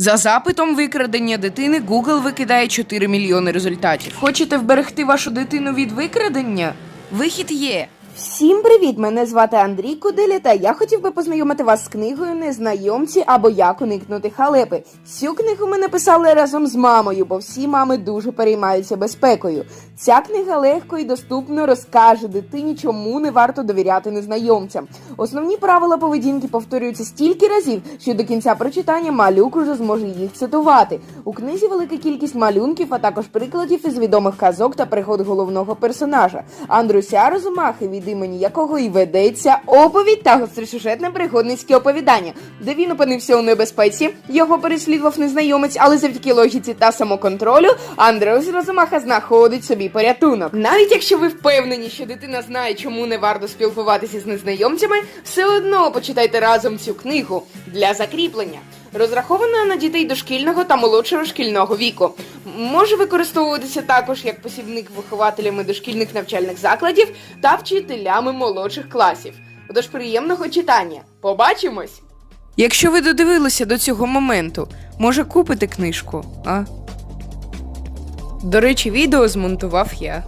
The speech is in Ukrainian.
За запитом викрадення дитини Google викидає 4 мільйони результатів. Хочете вберегти вашу дитину від викрадення? Вихід є. Всім привіт! Мене звати Андрій Куделя, та я хотів би познайомити вас з книгою Незнайомці або Як уникнути халепи. Цю книгу ми написали разом з мамою, бо всі мами дуже переймаються безпекою. Ця книга легко і доступно розкаже дитині, чому не варто довіряти незнайомцям. Основні правила поведінки повторюються стільки разів, що до кінця прочитання малюк уже зможе їх цитувати. У книзі велика кількість малюнків, а також прикладів із відомих казок та пригод головного персонажа Андруся Розумахи, від імені якого і ведеться оповідь та гостросюжетне пригодницьке оповідання, де він опинився у небезпеці. Його переслідував незнайомець, але завдяки логіці та самоконтролю Андреус Розумаха знаходить собі порятунок. Навіть якщо ви впевнені, що дитина знає, чому не варто спілкуватися з незнайомцями, все одно почитайте разом цю книгу для закріплення. Розрахована на дітей дошкільного та молодшого шкільного віку. Може використовуватися також як посібник вихователями дошкільних навчальних закладів та вчителями молодших класів. Тож приємного читання. Побачимось! Якщо ви додивилися до цього моменту, може купите книжку, а? До речі, відео змонтував я.